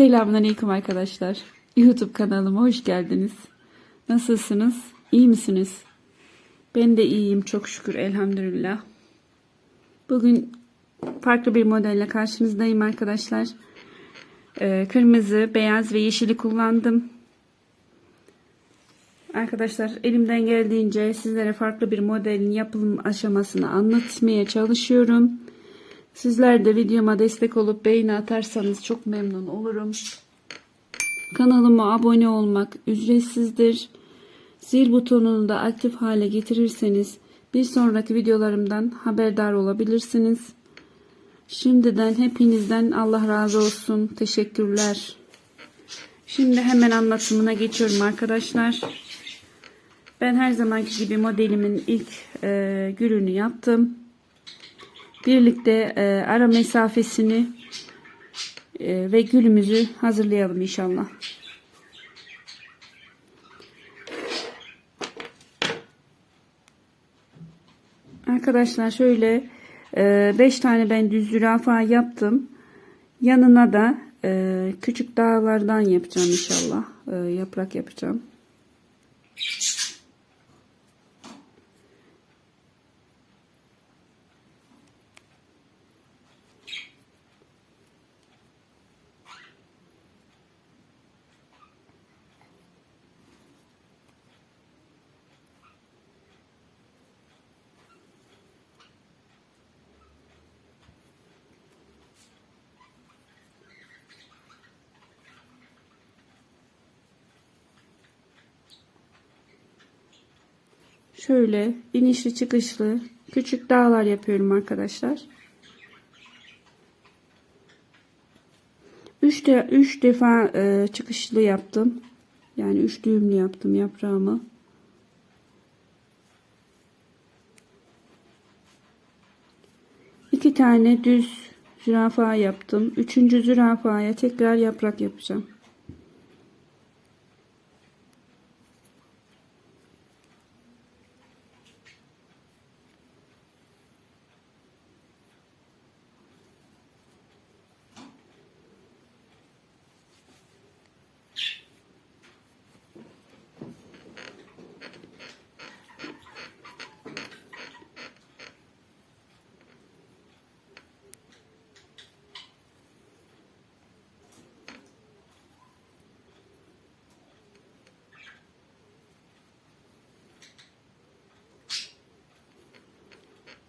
Selamünaleyküm arkadaşlar. YouTube kanalıma hoş geldiniz. Nasılsınız? İyi misiniz? Ben de iyiyim çok şükür elhamdülillah. Bugün farklı bir modelle karşınızdayım arkadaşlar. Ee, kırmızı, beyaz ve yeşili kullandım. Arkadaşlar elimden geldiğince sizlere farklı bir modelin yapılım aşamasını anlatmaya çalışıyorum. Sizler de videoma destek olup beğeni atarsanız çok memnun olurum. Kanalıma abone olmak ücretsizdir. Zil butonunu da aktif hale getirirseniz bir sonraki videolarımdan haberdar olabilirsiniz. Şimdiden hepinizden Allah razı olsun. Teşekkürler. Şimdi hemen anlatımına geçiyorum arkadaşlar. Ben her zamanki gibi modelimin ilk e, gülünü yaptım. Birlikte e, ara mesafesini e, ve gülümüzü hazırlayalım inşallah. Arkadaşlar şöyle 5 tane ben düz zürafa yaptım. Yanına da e, küçük dağlardan yapacağım inşallah. E, yaprak yapacağım. Şöyle inişli çıkışlı küçük dağlar yapıyorum arkadaşlar. 3 de, defa e, çıkışlı yaptım. Yani 3 düğümlü yaptım yaprağımı. İki tane düz zürafa yaptım. Üçüncü zürafaya tekrar yaprak yapacağım.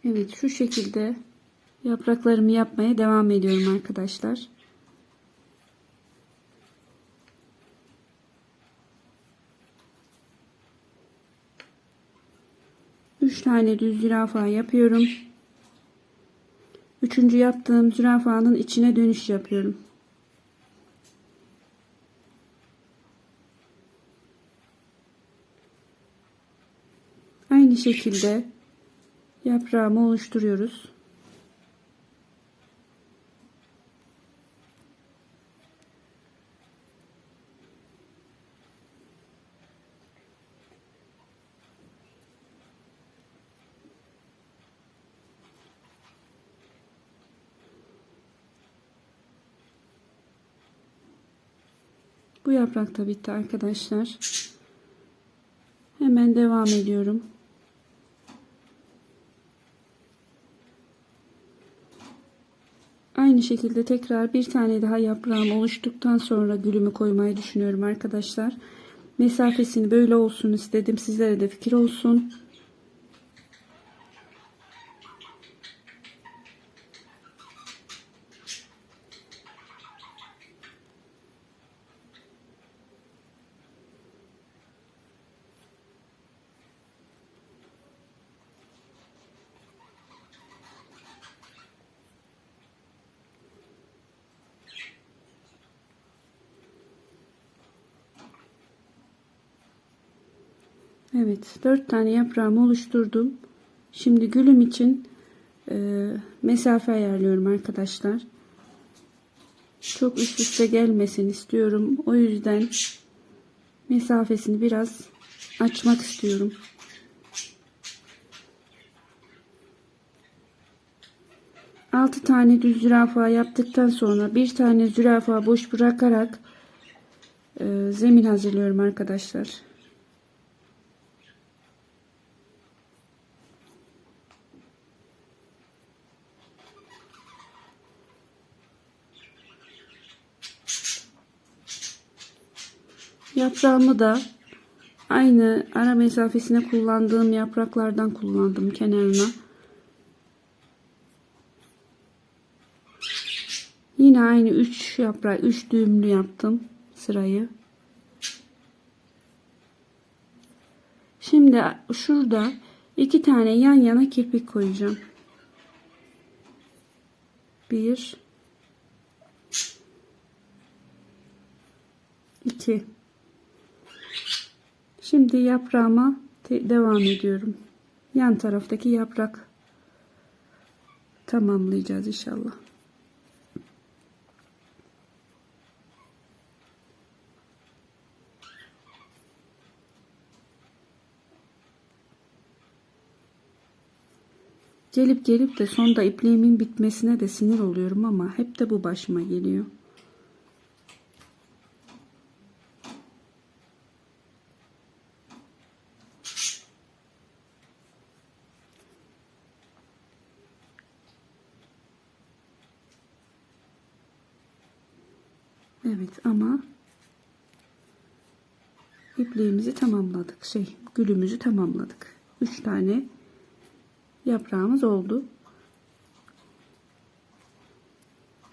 Evet şu şekilde yapraklarımı yapmaya devam ediyorum arkadaşlar. Üç tane düz zürafa yapıyorum. Üçüncü yaptığım zürafanın içine dönüş yapıyorum. Aynı şekilde yaprağımı oluşturuyoruz. Bu yaprak da bitti arkadaşlar. Hemen devam ediyorum. Aynı şekilde tekrar bir tane daha yaprağım oluştuktan sonra gülümü koymayı düşünüyorum arkadaşlar. Mesafesini böyle olsun istedim. Sizlere de fikir olsun. Evet, dört tane yaprağımı oluşturdum. Şimdi gülüm için e, mesafe ayarlıyorum arkadaşlar. Çok üst üste gelmesin istiyorum. O yüzden mesafesini biraz açmak istiyorum. 6 tane düz zürafa yaptıktan sonra bir tane zürafa boş bırakarak e, zemin hazırlıyorum arkadaşlar. Yaprağımı da aynı ara mesafesine kullandığım yapraklardan kullandım kenarına. Yine aynı 3 yaprak 3 düğümlü yaptım sırayı. Şimdi şurada iki tane yan yana kirpik koyacağım. Bir, iki. Şimdi yaprağıma devam ediyorum. Yan taraftaki yaprak tamamlayacağız inşallah. Gelip gelip de sonda ipliğimin bitmesine de sinir oluyorum ama hep de bu başıma geliyor. Evet ama ipliğimizi tamamladık. Şey gülümüzü tamamladık. 3 tane yaprağımız oldu.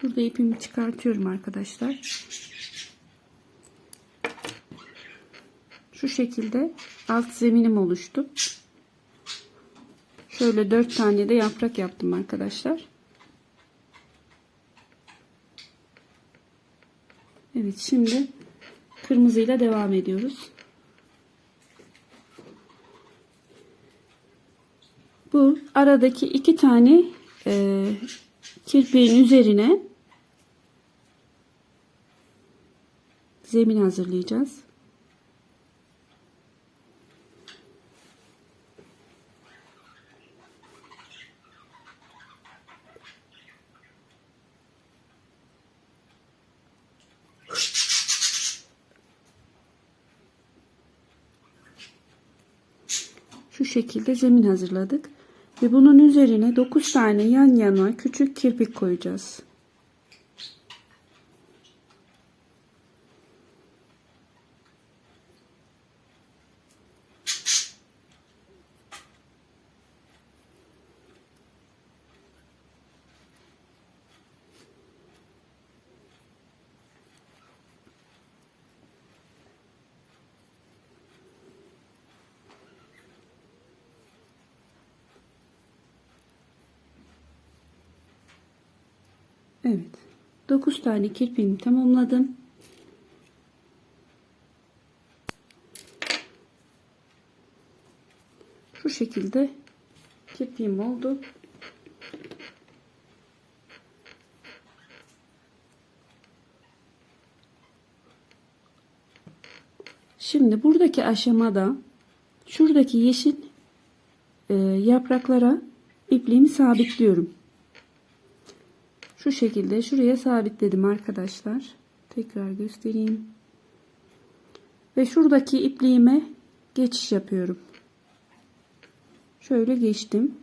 Burada ipimi çıkartıyorum arkadaşlar. Şu şekilde alt zeminim oluştu. Şöyle dört tane de yaprak yaptım arkadaşlar. Evet şimdi kırmızıyla devam ediyoruz. Bu aradaki iki tane e, kirpiğin üzerine zemin hazırlayacağız. Şu şekilde zemin hazırladık. Ve bunun üzerine 9 tane yan yana küçük kirpik koyacağız. Evet. 9 tane kirpiğimi tamamladım. Şu şekilde kirpiğim oldu. Şimdi buradaki aşamada şuradaki yeşil e, yapraklara ipliğimi sabitliyorum. Şu şekilde şuraya sabitledim arkadaşlar. Tekrar göstereyim. Ve şuradaki ipliğime geçiş yapıyorum. Şöyle geçtim.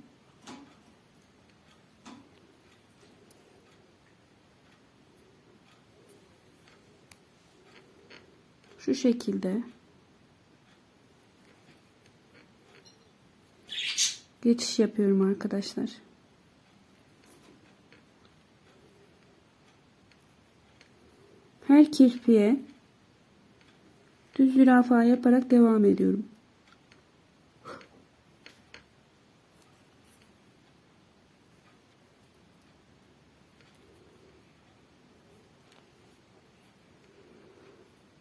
Şu şekilde geçiş yapıyorum arkadaşlar. Her kirpiye düz zürafa yaparak devam ediyorum.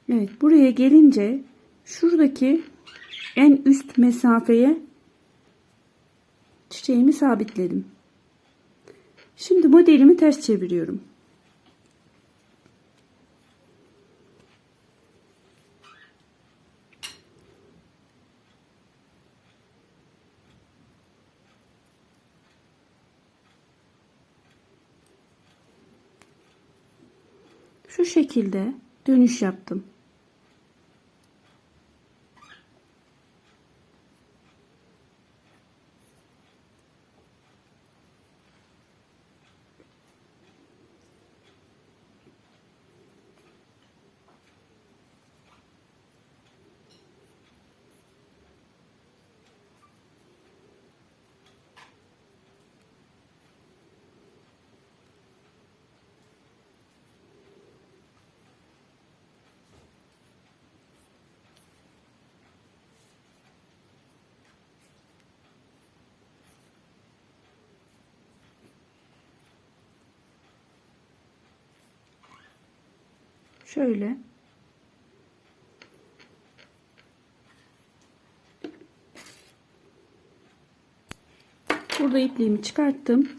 Evet buraya gelince şuradaki en üst mesafeye çiçeğimi sabitledim. Şimdi modelimi ters çeviriyorum. Şu şekilde dönüş yaptım. Şöyle. Burada ipliğimi çıkarttım.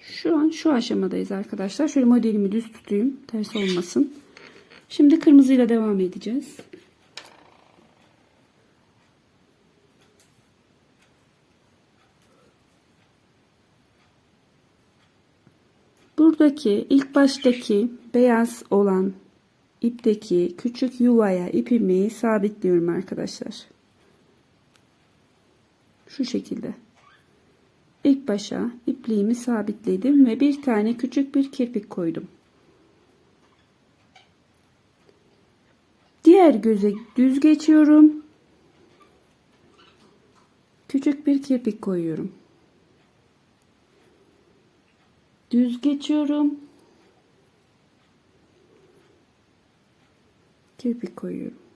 Şu an şu aşamadayız arkadaşlar. Şöyle modelimi düz tutayım. Ters olmasın. Şimdi kırmızıyla devam edeceğiz. Buradaki ilk baştaki beyaz olan ipteki küçük yuvaya ipimi sabitliyorum arkadaşlar. Şu şekilde. İlk başa ipliğimi sabitledim ve bir tane küçük bir kirpik koydum. Diğer göze düz geçiyorum. Küçük bir kirpik koyuyorum. Düz geçiyorum. Kirpik koyuyorum.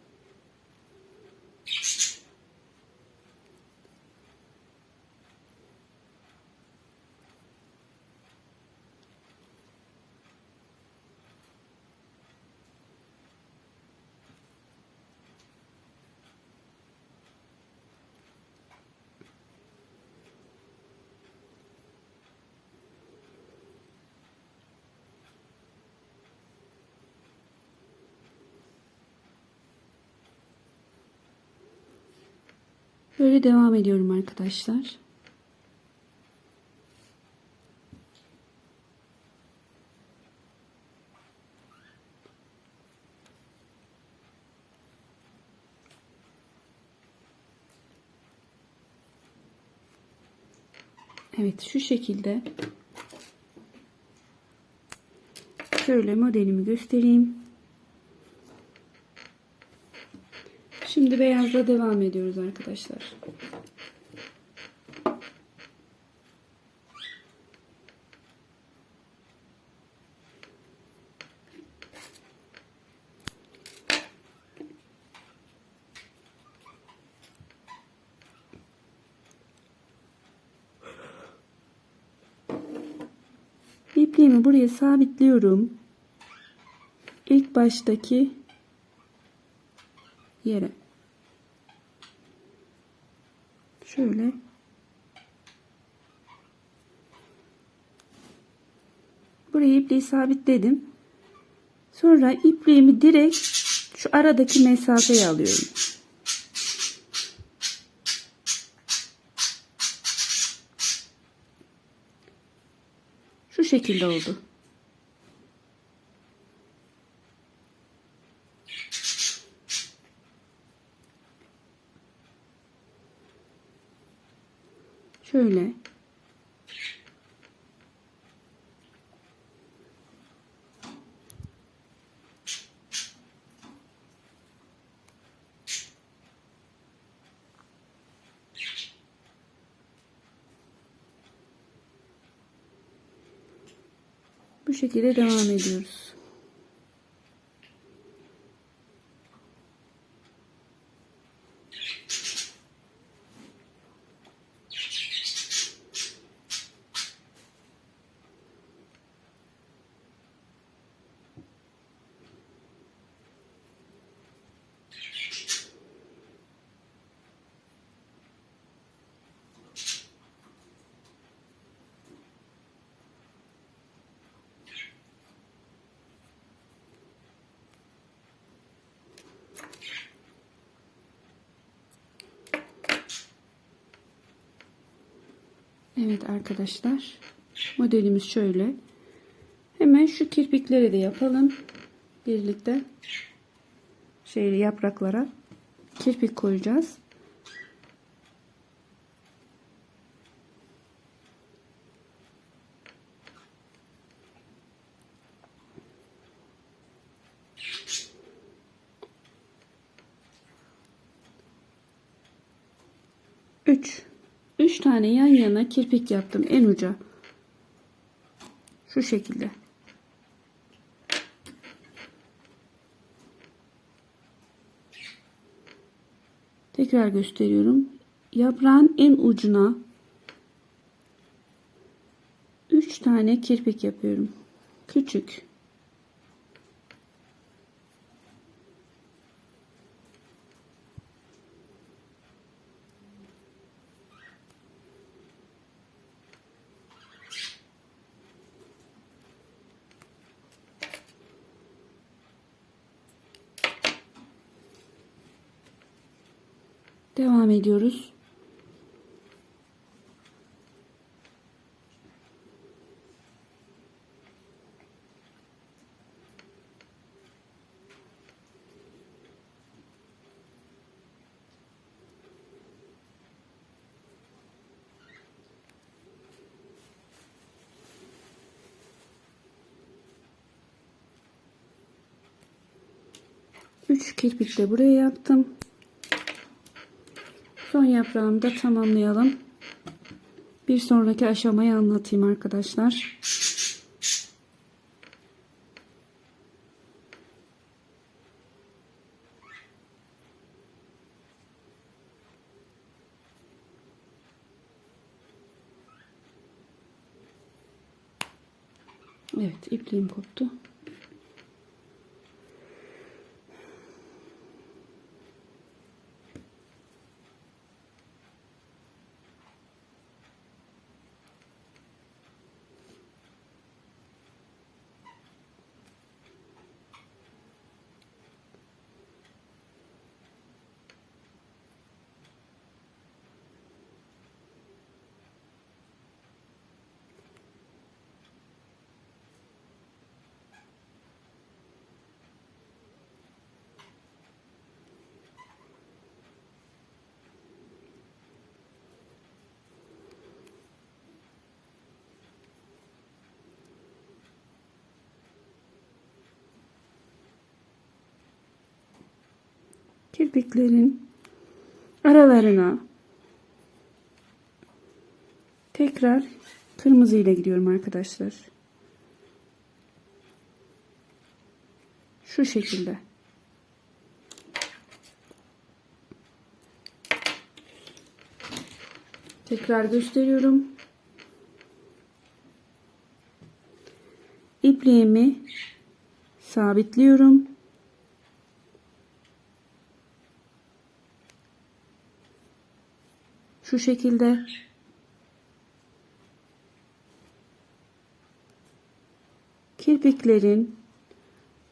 Böyle devam ediyorum arkadaşlar. Evet şu şekilde şöyle modelimi göstereyim. Şimdi beyazla devam ediyoruz arkadaşlar. İpliğimi buraya sabitliyorum. İlk baştaki yere. Şöyle. Buraya ipliği sabitledim. Sonra ipliğimi direkt şu aradaki mesafeye alıyorum. Şu şekilde oldu. Şöyle. Bu şekilde devam ediyoruz. Evet arkadaşlar. Modelimiz şöyle. Hemen şu kirpikleri de yapalım. Birlikte. Şeyli yapraklara kirpik koyacağız. Üç. Üç tane yan yana kirpik yaptım en uca. Şu şekilde. Tekrar gösteriyorum. Yaprağın en ucuna 3 tane kirpik yapıyorum. Küçük. Devam ediyoruz. Üç kirpik de buraya yaptım. Son yaprağımı da tamamlayalım. Bir sonraki aşamayı anlatayım arkadaşlar. Evet ipliğim koptu. Kirpiklerin aralarına tekrar kırmızı ile gidiyorum arkadaşlar. Şu şekilde. Tekrar gösteriyorum. İpliğimi sabitliyorum. Şu şekilde. Kirpiklerin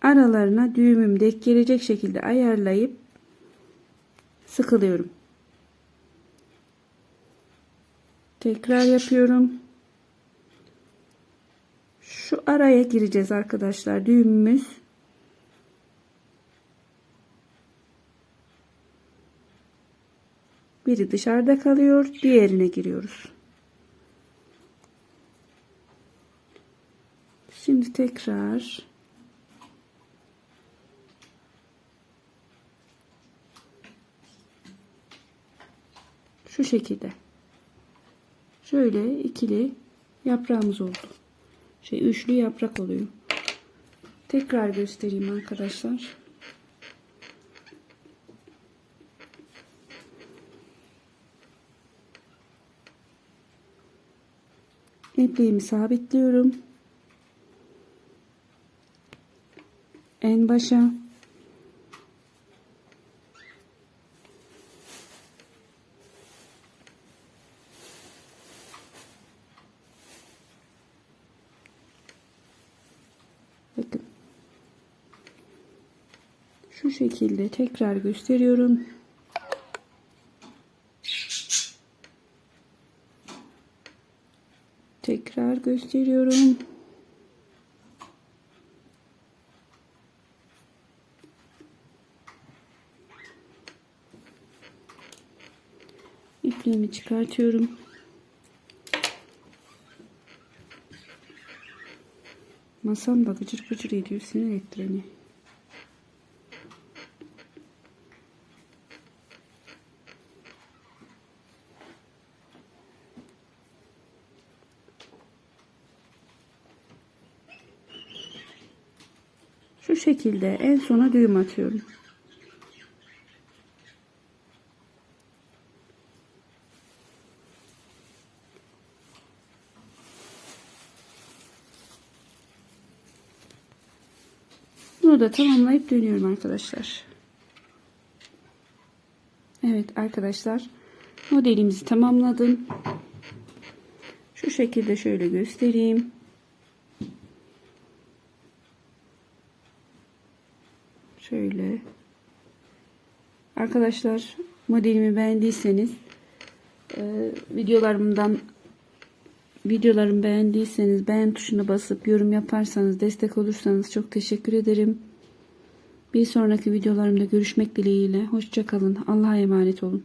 aralarına düğümüm denk gelecek şekilde ayarlayıp sıkılıyorum. Tekrar yapıyorum. Şu araya gireceğiz arkadaşlar düğümümüz. Biri dışarıda kalıyor. Diğerine giriyoruz. Şimdi tekrar şu şekilde şöyle ikili yaprağımız oldu. Şey üçlü yaprak oluyor. Tekrar göstereyim arkadaşlar. İpliğimi sabitliyorum. En başa Bakın. Şu şekilde tekrar gösteriyorum. gösteriyorum. İpliğimi çıkartıyorum. Masam da gıcır gıcır ediyor sinir etti beni. Şekilde en sona düğüm atıyorum. Bunu da tamamlayıp dönüyorum arkadaşlar. Evet arkadaşlar modelimizi tamamladım. Şu şekilde şöyle göstereyim. Şöyle. Arkadaşlar modelimi beğendiyseniz e, videolarımdan videolarımı beğendiyseniz beğen tuşuna basıp yorum yaparsanız destek olursanız çok teşekkür ederim. Bir sonraki videolarımda görüşmek dileğiyle. Hoşçakalın. Allah'a emanet olun.